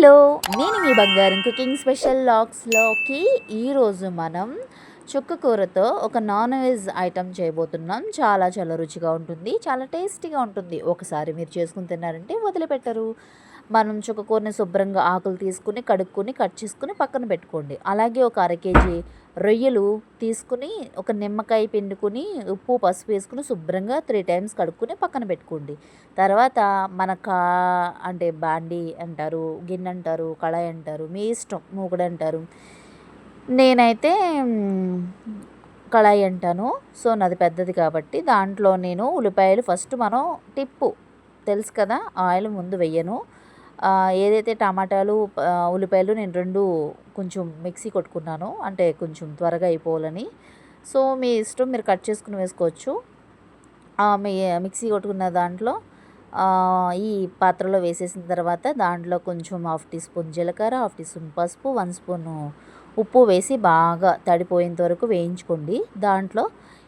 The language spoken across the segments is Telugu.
హలో నేను మీ బంగారం కుకింగ్ స్పెషల్ లాక్స్లోకి ఈరోజు మనం చుక్క కూరతో ఒక నాన్ వెజ్ ఐటమ్ చేయబోతున్నాం. చాలా చాలా రుచిగా ఉంటుంది చాలా టేస్టీగా ఉంటుంది. ఒకసారి మీరు చేసుకుని తిన్నారంటే వదిలిపెట్టరు. మనం చుక్క కూరని శుభ్రంగా ఆకులు తీసుకుని కడుక్కొని కట్ చేసుకుని పక్కన పెట్టుకోండి. అలాగే ఒక అర కేజీ రొయ్యలు తీసుకుని ఒక నిమ్మకాయ పిండుకుని ఉప్పు పసుపు వేసుకుని శుభ్రంగా త్రీ టైమ్స్ కడుక్కుని పక్కన పెట్టుకోండి. తర్వాత మన కా అంటే బాండి అంటారు గిన్నె అంటారు కళాయి అంటారు మీ ఇష్టం మూకుడు అంటారు. నేనైతే కళాయి అంటాను. సో నాది పెద్దది కాబట్టి దాంట్లో నేను ఉల్లిపాయలు ఫస్ట్ మనం టిప్పు తెలుసు కదా ఆయిల్ ముందు వెయ్యను ఏదైతే టమాటాలు ఉల్లిపాయలు నేను రెండు కొంచెం మిక్సీ కొట్టుకున్నాను. అంటే కొంచెం త్వరగా అయిపోవాలని. సో మీ ఇష్టం మీరు కట్ చేసుకుని వేసుకోవచ్చు. మీ మిక్సీ కొట్టుకున్న దాంట్లో ఈ పాత్రలో వేసేసిన తర్వాత దాంట్లో కొంచెం హాఫ్ టీ స్పూన్ జీలకర్ర హాఫ్ టీ స్పూన్ పసుపు వన్ స్పూన్ ఉప్పు వేసి బాగా తడిపోయేంత వరకు వేయించుకోండి. దాంట్లో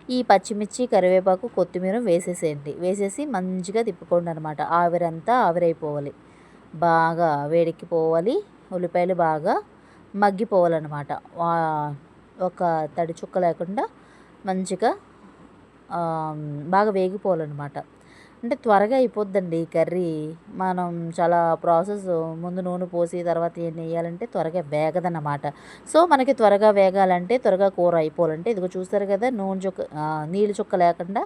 ఈ పచ్చిమిర్చి కరివేపాకు కొత్తిమీర వేసేసేయండి. వేసేసి మంచిగా తిప్పుకోండి అనమాట ఆవిరంతా ఆవిరైపోవాలి. బాగా వేడెక్కిపోవాలి ఉల్లిపాయలు బాగా మగ్గిపోవాలన్నమాట. ఒక తడి చుక్క లేకుండా మంచిగా బాగా వేగిపోవాలన్నమాట. అంటే త్వరగా అయిపోద్దండి ఈ కర్రీ. మనం చాలా ప్రాసెస్ ముందు నూనె పోసి తర్వాత ఏం వేయాలంటే త్వరగా వేగదన్నమాట. సో మనకి త్వరగా వేగాలంటే త్వరగా కూర అయిపోవాలంటే ఇదిగో చూస్తారు కదా నూనె చుక్క నీళ్ళు చుక్క లేకుండా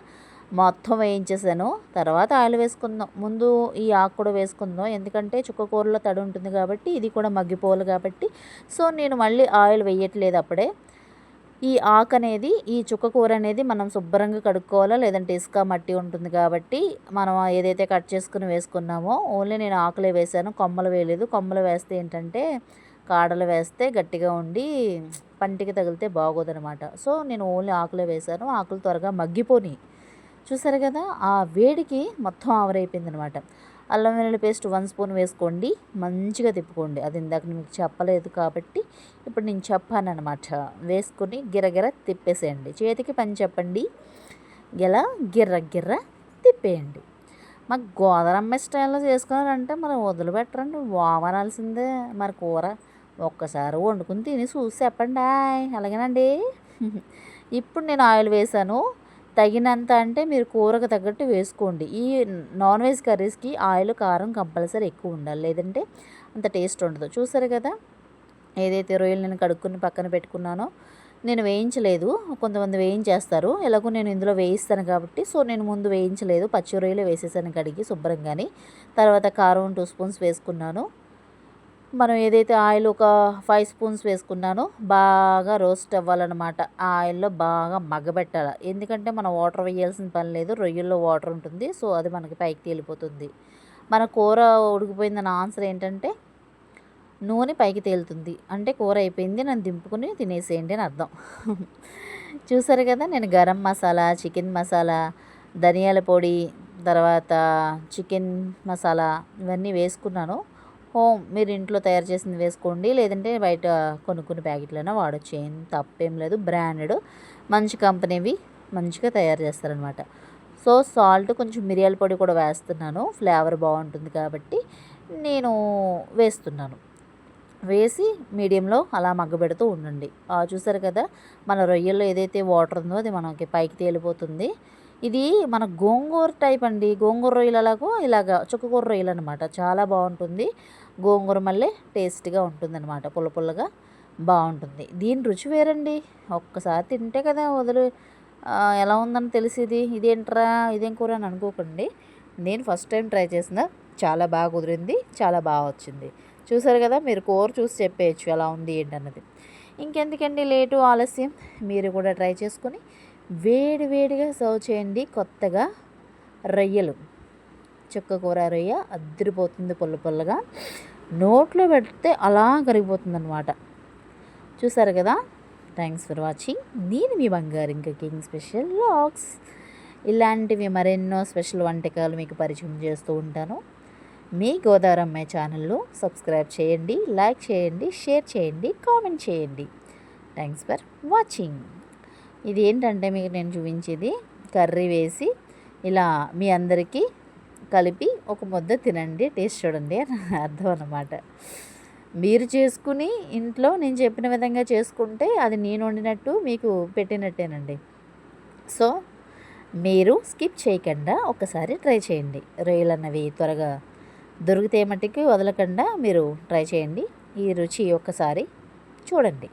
మొత్తం వేయించేసాను తర్వాత ఆయిల్ వేసుకుందాం. ముందు ఈ ఆకు కూడా వేసుకుందాం. ఎందుకంటే చుక్క కూరలో తడి ఉంటుంది కాబట్టి ఇది కూడా మగ్గిపోవాలి కాబట్టి. సో నేను మళ్ళీ ఆయిల్ వేయట్లేదు అప్పుడే. ఈ ఆకు అనేది ఈ చుక్క కూర అనేది మనం శుభ్రంగా కడుక్కోవాలా? లేదంటే ఇసుక మట్టి ఉంటుంది కాబట్టి మనం ఏదైతే కట్ చేసుకుని వేసుకున్నామో ఓన్లీ నేను ఆకులే వేసాను కొమ్మలు వేయలేదు. కొమ్మలు వేస్తే ఏంటంటే కాడలు వేస్తే గట్టిగా ఉండి పంటికి తగిలితే బాగోదనమాట సో నేను ఓన్లీ ఆకులే వేసాను ఆకులు త్వరగా మగ్గిపోయి చూసారు కదా ఆ వేడికి మొత్తం ఆవరైపోయింది అనమాట అల్లం వెల్లుల్లి పేస్ట్ వన్ స్పూన్ వేసుకోండి మంచిగా తిప్పుకోండి. అది ఇందాక మీకు చెప్పలేదు కాబట్టి ఇప్పుడు నేను చెప్పాను అనమాట వేసుకొని గిరగిర తిప్పేసేయండి. చేతికి పని చెప్పండి. ఇలా గిర్ర గిర్ర తిప్పేయండి. మాకు గోదరమ్మ స్టైల్లో చేసుకున్నారంటే మరి వదిలిపెట్టరండి వామనాల్సిందే. మరి కూర ఒక్కసారి వండుకుని తిని చూసి చెప్పండి. ఆయ్. అలాగేనండి ఇప్పుడు నేను ఆయిల్ వేసాను తగినంత అంటే మీరు కూరకు తగ్గట్టు వేసుకోండి. ఈ నాన్ వెజ్ కర్రీస్కి ఆయిల్ కారం కంపల్సరీ ఎక్కువ ఉండాలి. లేదంటే అంత టేస్ట్ ఉండదు. చూసారు కదా? ఏదైతే రొయ్యలు నేను కడుక్కుని పక్కన పెట్టుకున్నానో నేను వేయించలేదు. కొంతమంది వేయించేస్తారు. ఎలాగో నేను ఇందులో వేయిస్తాను కాబట్టి సో నేను ముందు వేయించలేదు. పచ్చి రొయ్యలు వేసేసాను కడిగి శుభ్రంగాని. తర్వాత కారం టూ స్పూన్స్ వేసుకున్నాను. మనం ఏదైతే ఆయిల్ ఒక ఫైవ్ స్పూన్స్ వేసుకున్నానో బాగా రోస్ట్ అవ్వాలన్నమాట. ఆ ఆయిల్లో బాగా మగ్గబెట్టాలి. ఎందుకంటే మనం వాటర్ వేయాల్సిన పని లేదు రొయ్యల్లో వాటర్ ఉంటుంది సో అది మనకి పైకి తేలిపోతుంది. మన కూర ఉడికిపోయిందన్న ఆన్సర్ ఏంటంటే నూనె పైకి తేలుతుంది. అంటే కూర అయిపోయింది నన్ను దింపుకుని తినేసేయండి అని అర్థం. చూసారు కదా నేను గరం మసాలా చికెన్ మసాలా ధనియాల పొడి తర్వాత చికెన్ మసాలా ఇవన్నీ వేసుకున్నాను. హోమ్ మీరు ఇంట్లో తయారు చేసింది వేసుకోండి. లేదంటే బయట కొనుక్కున్న ప్యాకెట్లైనా వాడచ్చు. ఏం తప్పేం లేదు. బ్రాండెడ్ మంచి కంపెనీవి మంచిగా తయారు చేస్తారనమాట సో సాల్ట్ కొంచెం మిరియాల పొడి కూడా వేస్తున్నాను. ఫ్లేవర్ బాగుంటుంది కాబట్టి నేను వేస్తున్నాను. వేసి మీడియంలో అలా మగ్గబెడుతూ ఉండండి. ఆ, చూసారు కదా మన రొయ్యల్లో ఏదైతే వాటర్ ఉందో అది మనకి పైకి తేలిపోతుంది. ఇది మన గోంగూర టైప్ అండి. గోంగూర రొయ్యలు అలాగో ఇలాగ చుక్కకూర రొయ్యలు అనమాట చాలా బాగుంటుంది. గోంగూర మళ్ళీ టేస్ట్గా ఉంటుంది అనమాట పుల్ల పుల్లగా బాగుంటుంది. దీని రుచి వేరండి. ఒక్కసారి తింటే కదా వదిలి ఎలా ఉందని తెలిసేది ఇదేంట్రా ఇదేం కూర అని అనుకోకండి. నేను ఫస్ట్ టైం ట్రై చేసిన చాలా బాగా కుదిరింది చాలా బాగా వచ్చింది. చూసారు కదా మీరు కూర చూసి చెప్పేయచ్చు ఎలా ఉంది ఏంటన్నది. ఇంకెందుకండి లేటు ఆలస్యం మీరు కూడా ట్రై చేసుకొని వేడి వేడిగా సర్వ్ చేయండి కొత్తగా రొయ్యలు. చుక్క కూర రొయ్య అద్దరిపోతుంది పుల్ల పుల్లగా. నోట్లో పెడితే అలా కరిగిపోతుంది అనమాట చూసారు కదా? థ్యాంక్స్ ఫర్ వాచింగ్ నేను మీ బంగారు ఇంకా కింగ్ స్పెషల్ లాక్స్. ఇలాంటివి మరెన్నో స్పెషల్ వంటకాలు మీకు పరిచయం చేస్తూ ఉంటాను. మీ గోదావరి అమ్మాయి ఛానల్లో సబ్స్క్రైబ్ చేయండి లైక్ చేయండి షేర్ చేయండి కామెంట్ చేయండి. థ్యాంక్స్ ఫర్ వాచింగ్ ఇది ఏంటంటే మీకు నేను చూపించేది? కర్రీ వేసి ఇలా మీ అందరికీ కలిపి ఒక ముద్ద తినండి టేస్ట్ చూడండి అని అర్థం అన్నమాట. మీరు చేసుకుని ఇంట్లో నేను చెప్పిన విధంగా చేసుకుంటే అది నేను వండినట్టు మీకు పెట్టినట్టేనండి. సో మీరు స్కిప్ చేయకుండా ఒకసారి ట్రై చేయండి. రొయ్యలు అన్నవి త్వరగా దొరికితే మట్టికి వదలకుండా మీరు ట్రై చేయండి. ఈ రుచి ఒక్కసారి చూడండి.